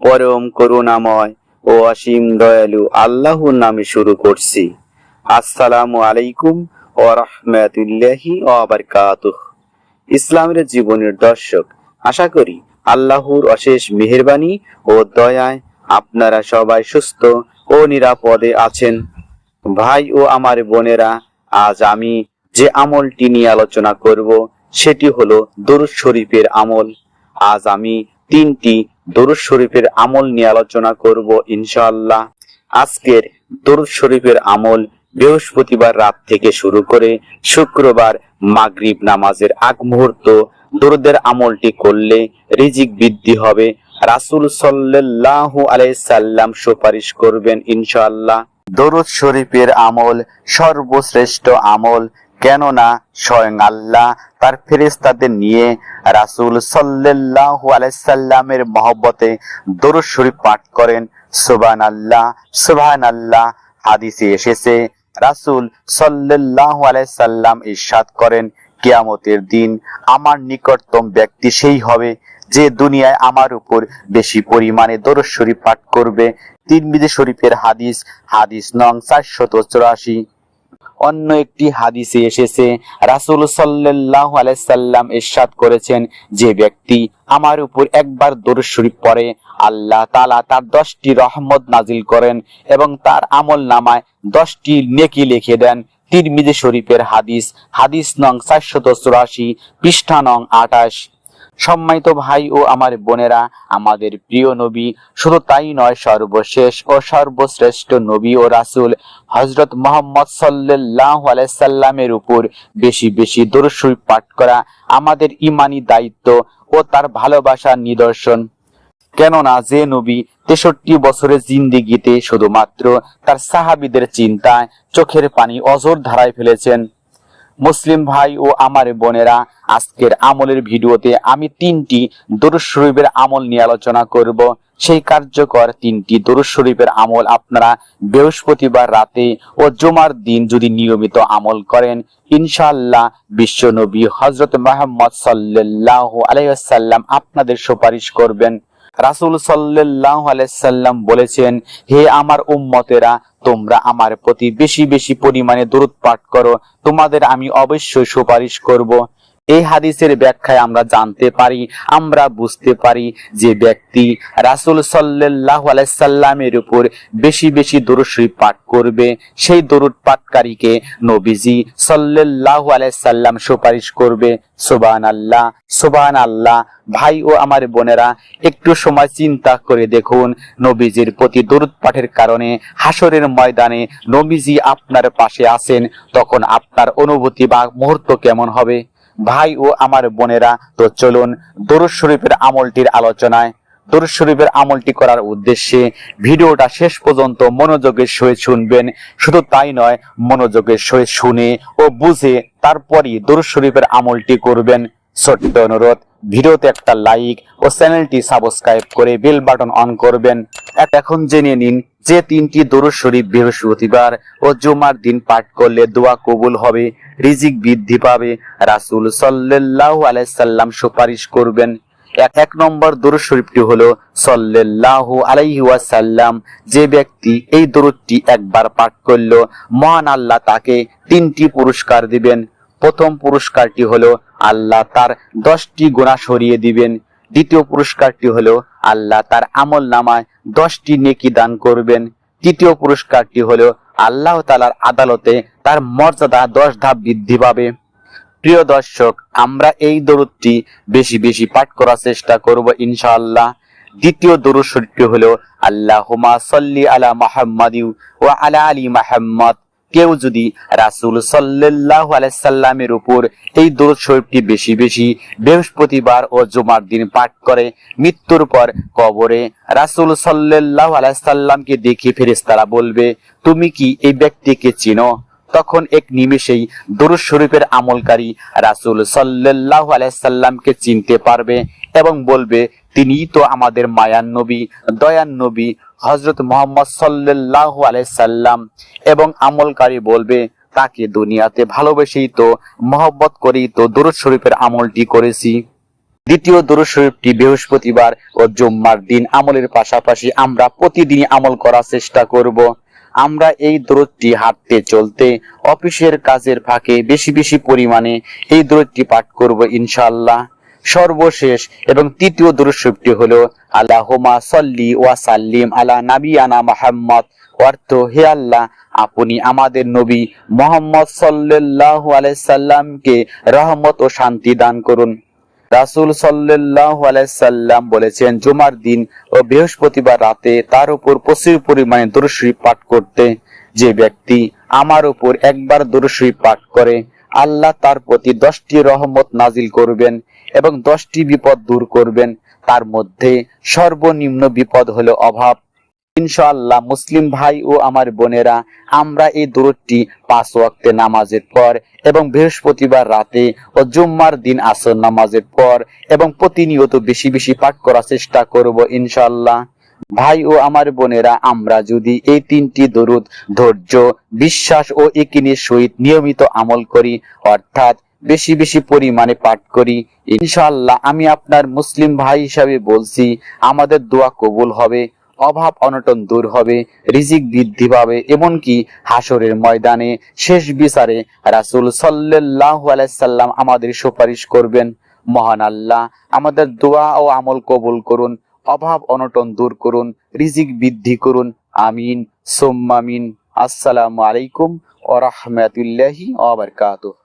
পরম করুণাময় ও অসীম দয়ালু আল্লাহর নামে শুরু করছি। আসসালামু আলাইকুম ও ইসলামের জীবনের দর্শক, আশা করি আল্লাহর অশেষ মেহেরবানি ও দয়ায় আপনারা সবাই সুস্থ ও নিরাপদে আছেন। ভাই ও আমার বোনেরা, আজ আমি যে আমলটি নিয়ে আলোচনা করব, সেটি হলো দরুদ শরীফের আমল। আজ আমি তিনটি দরুদ শরীফের আমল নিয়ে আলোচনা করব ইনশাআল্লাহ। আজকের দরুদ শরীফের আমল বৃহস্পতিবার রাত থেকে শুরু করে শুক্রবার মাগরিব নামাজের আগ মুহূর্ত। দরুদের আমলটি করলে রিজিক বৃদ্ধি হবে। রাসুল সাল্লাল্লাহু আলাইহি সাল্লাম সুপারিশ করবেন ইনশাআল্লাহ। দরুদ শরীফের আমল সর্বশ্রেষ্ঠ আমল। কেননা স্বয়ং আল্লাহ তার ফেরেস্তাদের নিয়ে রাসূল সাল্লাল্লাহু আলাইসাল্লামের মহব্বতে দরুদ শরীফ পাঠ করেন। সুবহানাল্লাহ সুবহানাল্লাহ, হাদিসে এসেছে, রাসূল সাল্লাল্লাহু আলাইহি সাল্লাম ইরশাদ করেন, কিয়ামতের দিন আমার নিকটতম ব্যক্তি সেই হবে যে দুনিয়ায় আমার উপর বেশি পরিমাণে দরুদ শরীফ পাঠ করবে। তিরমিজি শরীফের হাদিস হাদিস নং চারশত চুরাশি। অন্য একটি হাদিসে এসেছে, রাসুল সাল্লাল্লাহু আলাইহি সাল্লাম ইরশাদ করেছেন, যে ব্যক্তি আমার উপর একবার দরুদ শরীফ পড়ে, আল্লাহ তালা তার দশটি রহমত নাজিল করেন এবং তার আমল নামায় দশটি নেকি লিখে দেন। তিরমিজি শরীফের হাদিস হাদিস নং চারশত চুরাশি, পৃষ্ঠা নং আঠাশ। সম্মানিত ভাই ও আমার বোনেরা, আমাদের প্রিয় নবী, শুধু তাই নয়, সর্বশেষ ও সর্বশ্রেষ্ঠ নবী ও রাসুল হজরত মোহাম্মদ সাল্লাহ আলাইসাল্লামের উপর বেশি বেশি দরুদ শরীফ পাঠ করা আমাদের ইমানি দায়িত্ব ও তার ভালোবাসার নিদর্শন। কেননা যে নবী তেষট্টি বছরের জিন্দিগিতে শুধুমাত্র তার সাহাবিদের চিন্তায় চোখের পানি অজর ধারায় ফেলেছেন। মুসলিম ভাই ও আমার বোনেরা, আজকের আমলের ভিডিওতে আমি তিনটি দরুদ শরীফের আমল নিয়ে আলোচনা করব। সেই কার্যকর তিনটি দরুদ শরীফের আমল আপনারা বৃহস্পতিবার রাতে ও জুমার দিন যদি নিয়মিত আমল করেন, ইনশাআল্লাহ বিশ্ব নবী হজরত মোহাম্মদ সাল্লাহ আলাইসাল্লাম আপনাদের সুপারিশ করবেন। রাসূল সাল্লাহ আলাইসাল্লাম বলেছেন, হে আমার উম্মতেরা তোমরা আমার প্রতি বেশি বেশি পরিমাণে দূরত পাঠ করো। তোমাদের আমি অবশ্যই সুপারিশ করব। এই হাদিসের ব্যাখ্যায় আমরা জানতে পারি, আমরা বুঝতে পারি যে ব্যক্তি রাসূল সাল্লাহ আলাইসাল্লামের উপর বেশি বেশি দরুদ শরীফ পাঠ করবে। সেই দরুদ পাঠকারীকে নবীজি সাল্লাহ আলাইসাল্লাম সুপারিশ করবে সুবান আল্লাহ সুবান আল্লাহ ভাই ও আমার বোনেরা, একটু সময় চিন্তা করে দেখুন, নবীজির প্রতি দরুদ পাঠের কারণে হাসরের ময়দানে নবীজি আপনার পাশে আছেন, তখন আপনার অনুভূতি বা মুহূর্ত কেমন হবে? ভাই ও আমার বোনেরা, তো চলুন দরুদ শরীফের আমলটির আলোচনায়। দরুদ শরীফের আমলটি করার উদ্দেশ্যে ভিডিওটা শেষ পর্যন্ত মনোযোগের সহিত শুনবেন। শুধু তাই নয়, মনোযোগের সহিত শুনে ও বুঝে তারপরই দরুদ শরীফের আমলটি করবেন। ছোট্ট অনুরোধ, ভিডিওতে একটা লাইক ও চ্যানেলটি সাবস্ক্রাইব করে বেল বাটন অন করবেন। এখন জেনে নিন যে তিনটি দরুদ শরীফ বৃহস্পতিবার ও জুমার দিন পাঠ করলে দোয়া কবুল হবে, রিজিক বৃদ্ধি পাবে, রাসূল সাল্লাল্লাহু আলাইহি সাল্লাম সুপারিশ করবেন। এক এক নম্বর দরুদ শরীফটি হলো সাল্লাল্লাহু আলাইহি ওয়াসাল্লাম, যে ব্যক্তি এই দরুদটি একবার পাঠ করল, মহান আল্লাহ তাকে তিনটি পুরস্কার দিবেন। প্রথম পুরস্কারটি হলো আল্লাহ তার দশটি গুণা সরিয়ে দিবেন। দ্বিতীয় পুরস্কারটি হলো আল্লাহ তার আমল নামায় দশটি নেকি দান করবেন। তৃতীয় পুরস্কারটি হলো আল্লাহ তালার আদালতে তার মর্যাদা দশ ধাপ বৃদ্ধি পাবে। প্রিয় দর্শক, আমরা এই দরুদটি বেশি বেশি পাঠ করার চেষ্টা করব ইনশাআল্লাহ। দ্বিতীয় দরুদ শরীফটি হলো আল্লাহুমা সাল্লি আলা মুহাম্মাদিউ ও আলা আলী মুহাম্মদ। কেউ যদি রাসূল সাল্লাল্লাহু আলাইহি সাল্লামের উপর এই দরুদ শরীফটি বেশি বেশি বৃহস্পতিবার ও জুমার দিন পাঠ করে, মৃত্যুর পর কবরে রাসুল সাল্লাল্লাহু আলাইহি সাল্লামকে দেখে ফেরেশতারা বলবে, তুমি কি এই ব্যক্তিকে চিনো? তখন এক নিমেষেই দরুদ শরীফের আমলকারী রাসূল সাল্লাল্লাহু আলাইহি সাল্লামকে চিনতে পারবে এবং বলবে, তিনিই তো আমাদের মায়ান নবী দয়ান নবী হযরত মোহাম্মদ সাল্লাল্লাহু আলাইহি সাল্লাম এবং আমলকারী বলবে, তাকে দুনিয়াতে ভালোবেসেই তো, মহব্বত করেই তো দরুদ শরীফের আমলটি করেছি। দ্বিতীয় দরুদ শরীফটি বৃহস্পতিবার ও জুম্মার দিন আমলের পাশাপাশি আমরা প্রতিদিনই আমল করার চেষ্টা করব। আমরা এই দরুদটি হাঁটতে চলতে, অফিসের কাজের ফাঁকে বেশি বেশি পরিমাণে এই দরুদটি পাঠ করব ইনশাআল্লাহ। সর্বশেষ এবং তৃতীয় দরুদ শরীফটি হলো আল্লাহুমা সল্লি ওয়া সাল্লিম আলা নাবিয়ানা মুহাম্মদ। অর্থ, হে আল্লাহ, আপনি আমাদের নবী মোহাম্মদ সাল্লাল্লাহু আলাইহি সাল্লামকে রহমত ও শান্তি দান করুন। রাসূল সাল্লাল্লাহু আলাইসাল্লাম বলেছেন, জুমার দিন ও বৃহস্পতিবার রাতে তার উপর প্রচুর পরিমাণে দরুদ পাঠ করতে। যে ব্যক্তি আমার উপর একবার দরুদ পাঠ করে আল্লাহ তার প্রতি দশটি রহমত নাজিল করবেন এবং দশটি বিপদ দূর করবেন। তার মধ্যে সর্বনিম্ন বিপদ হলো অভাব। ইনশাআল্লাহ মুসলিম ভাই ও আমার বোনেরা, আমরা এই দূরটি পাঁচ ওয়াক্তে নামাজের পর এবং বৃহস্পতিবার রাতে ও জুম্মার দিন আসর নামাজের পর এবং প্রতিনিয়ত বেশি বেশি পাঠ করার চেষ্টা করব ইনশাআল্লাহ। ভাই ও আমার বোনেরা, আমরা যদি এই তিনটি দরুদ, ধৈর্য, বিশ্বাস ও একিনের সহিত নিয়মিত আমল করি, অর্থাৎ বেশি বেশি পরিমাণে পাঠ করি, ইনশাআল্লাহ আমি আপনার মুসলিম ভাই হিসাবে বলছি, আমাদের দোয়া কবুল হবে, অভাব অনটন দূর হবে, রিজিক বৃদ্ধি পাবে, এমনকি হাসরের ময়দানে শেষ বিচারে রাসূল সাল্লাল্লাহু আলাইসাল্লাম আমাদের সুপারিশ করবেন। মহান আল্লাহ, আমাদের দোয়া ও আমল কবুল করুন অভাব অনটন দূর করুন, রিজিক বৃদ্ধি করুন, আমিন, সোম্মামিন, আসসালামু আলাইকুম ও রহমতুল্লাহি ওয়া বারাকাতুহু।